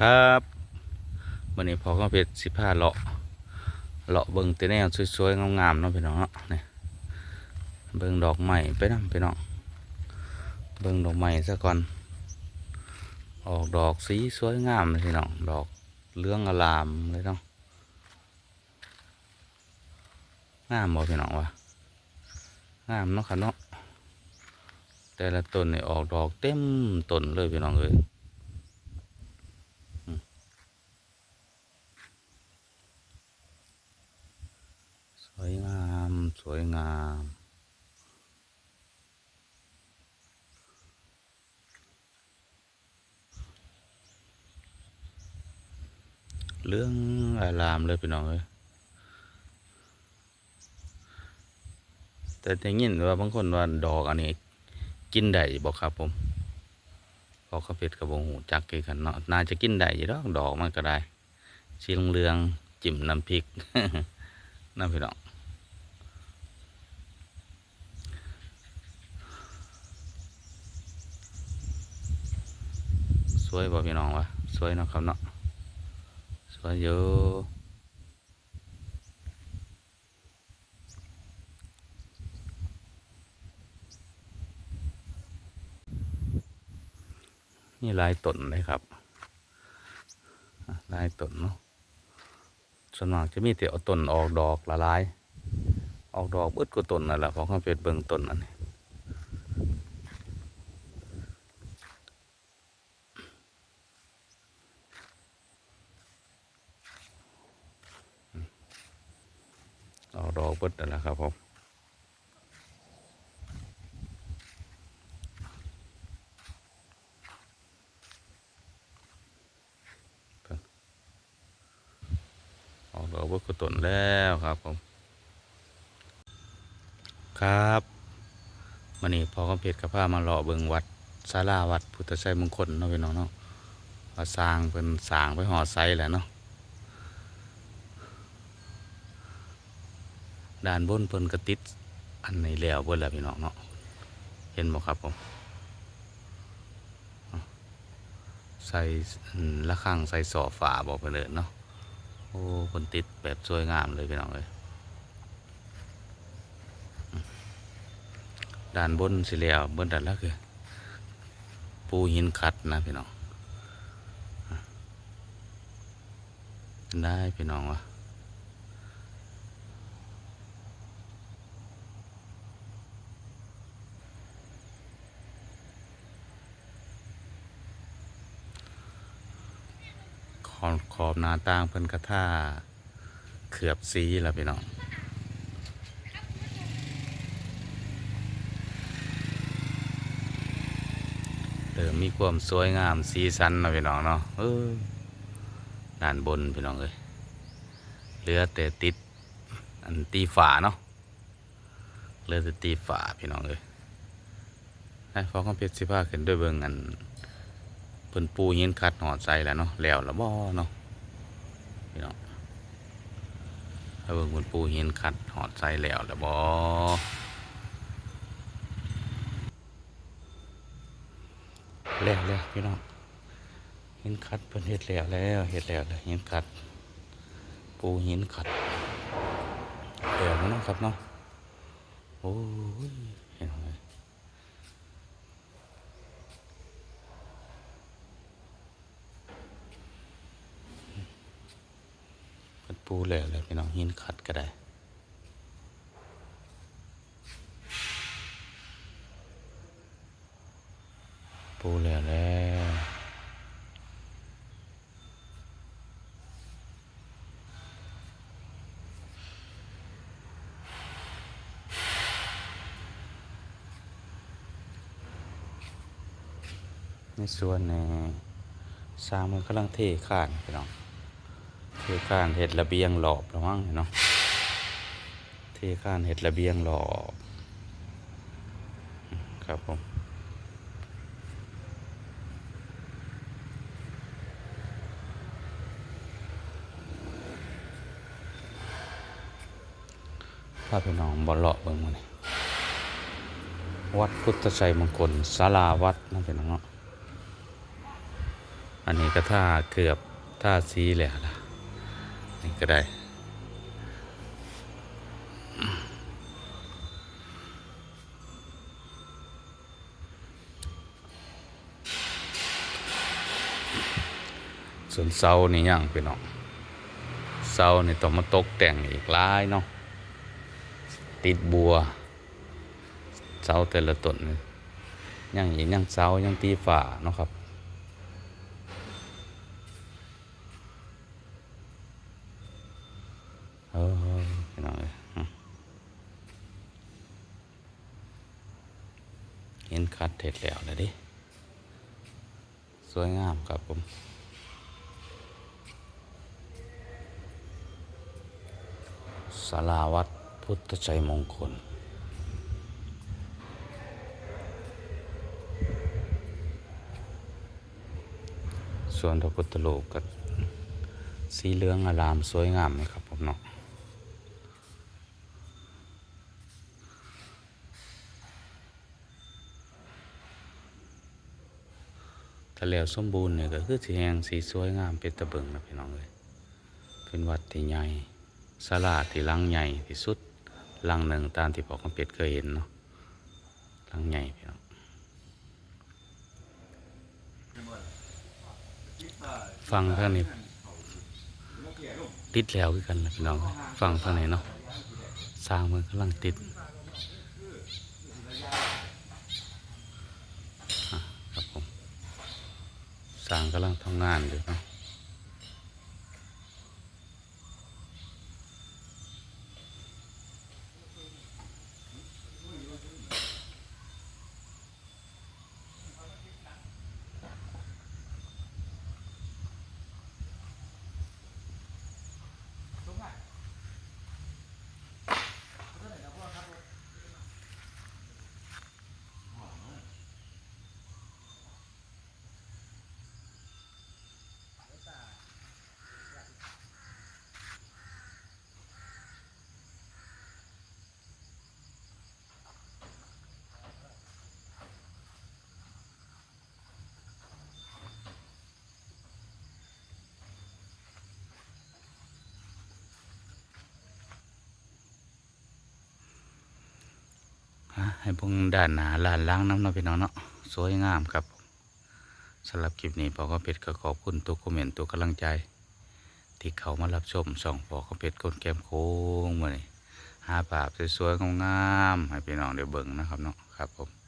ครับวันนี้พอก็เป็ดสิบห้าเลาะเลาะเบิ่งแต่แนวสวยๆงามๆเนาะพี่น้องเนาะนี่เบิ่งดอกไม้ไปนำพี่น้องเบิ่งดอกไม้ซะก่อน ออกดอกสีสวยงามเลยพี่น้องดอกเหลืองอลามเลยเนาะงามบ่พี่น้องวะงามเนาะค่ะเนาะแต่ละต้นนี่ออกดอกเต็มต้นเลยพี่น้องเอ้ย สวยงาม สวยงาม เรื่องอารามเลยพี่น้องเอ้ยแต่ได้ยินว่าบางคนว่าดอกอันนี้ กินได้บอกครับผมพอเขาเป็ดกระบงหูจักคือกันเนาะน่าจะกินได้อยู่ดอกดอกมันก็ได้สีเหลืองๆจิ้มน้ำพริก น้ำพี่น้อง ส วยบ่พี่น้องวะสวยเนาะครับเนาะสวยอยู่นี่ลายต้นเลยครับ ลายต้นเนาะส่วนมากจะมีแต่เอาต้นออกดอกละลาย ออกดอกบิดก็ต้นนั่นแหละเพราะเขาเป็นเบิ่งต้นอันนี้ ดอกเบิดนั่นแหละครับผมออกดอกเบิดก็ต้นแล้วครับผม ครับมันนี้พอคอมเพชรกับผ้ามาหล่อเบิงวัดศาลาวัดพุทธชัยมงคลเนาะพี่น้องเนาะสร้างเป็นสร้างไปห่อไซแหละเนาะ ด้านบนเพิ่นกระติดอันในแล้วเบิ่นแล้วพี่น้องเนาะเห็นบ่ครับผมใส่อืมระฆังใส่สอฝาบอกเพิ่นเอิ้นเนาะโอ้เพิ่นติดแบบสวยงามเลยพี่น้องเอ้ยด้านบนสิแล้วบนด้านล่างคือปูหินขัดนะพี่น้องได้พี่น้องวะข อบหน้าต่างเพิ่นกระท่าเขือบสีแล้วพี่น้องเดิมมีความสวยงามสีสันนาะพี่น้องเนาะเออด้านบนพี่น้องเอ้ยเหลือแต่ติดอันตีฝาเนาะเหลือแต่ตีฝาพี่น้องเอ้ยไอ้ฟองคำเพชรสิพาขึ้นด้วยเบิ่งอันเพิ่นปูหินคัดหอดใส่แล้วเนาะแล้วละบ่เนาะ พี่น้องถ้าเบิ่งเพิ่นปูหินคัดหอดใส่แล้วละบ่แล้วแล้วพี่น้องหินขัดเพิ่นเฮ็ดแล้วแล้วเฮ็ดแล้วแล้วหินขัด ปูหินขัดแล้วนะครับเนาะโอ้ยเห็นไหมเพิ่น ปูแล้วแล้วพี่น้องหินขัดก็ได้ปูแล้วแล้วในส่วนในสร้างมันกำลังเทข้านพี่น้อง เทข้านเห็ดระเบียงหลอบแล้วมั้งเนาะเทข้านเห็ดระเบียงหลอบครับผมพาพี่น้องบอลเลาะเบิ่งมานี่วัดพุทธชัยมงคลศาลาวัดนั่นเป็นน้องเนาะอันนี้ก็ท่าเกือบท่าสีแล้วล่ะ นี่ก็ได้ ส่วนเสานี่ยังพี่น้องเสานี่ต้องมาตกแต่งอีกหลายเนาะติดบัวเสาแต่ละต้นนี่ยังอีกยังเสายังตีฝาเนาะครับ เออพี่ น้องเอ็นคัดเสร็จแล้วเลยดิ สวยงามครับผมสาราวัดพุทธชัยมงคลส่วนพระพุทธรูปก็สีเหลืองอารามสวยงามไหมครับผมเนาะ ถ้าแล้วสมบูรณ์เนี่ยก็คือสีแหงสีสวยงามเป็นตะเบิงนะพี่น้องเลยเป็นวัดที่ใหญ่ศาลาที่ลังใหญ่ที่สุดลังหนึ่งตามที่พ่อคำเป็ดเคยเห็นเนาะลังใหญ่พี่น้องฟังท่างนี้ติดแล้วคือกันนะพี่น้องฟังท่างไหนเนาะสร้างเมืองกำลังติดอะครับผม ต่างกำลังทำงานอยู่เนาะ ให้เพงด้านหนาลานล้างน้ำเนาะพี่น้องเนาะสวยงามครับสำหรับคลิปนี้พอก็เป็ดก็ขอบคุณตัวคอมเมนต์ตัวกำลังใจ ที่เขามารับชมส่องพอก็เป็ดก้นแก้มโค้งมาเลยหาภาพสวยๆงามๆให้พี่น้องเดี๋ยวเบิ่งนะครับเนาะครับผม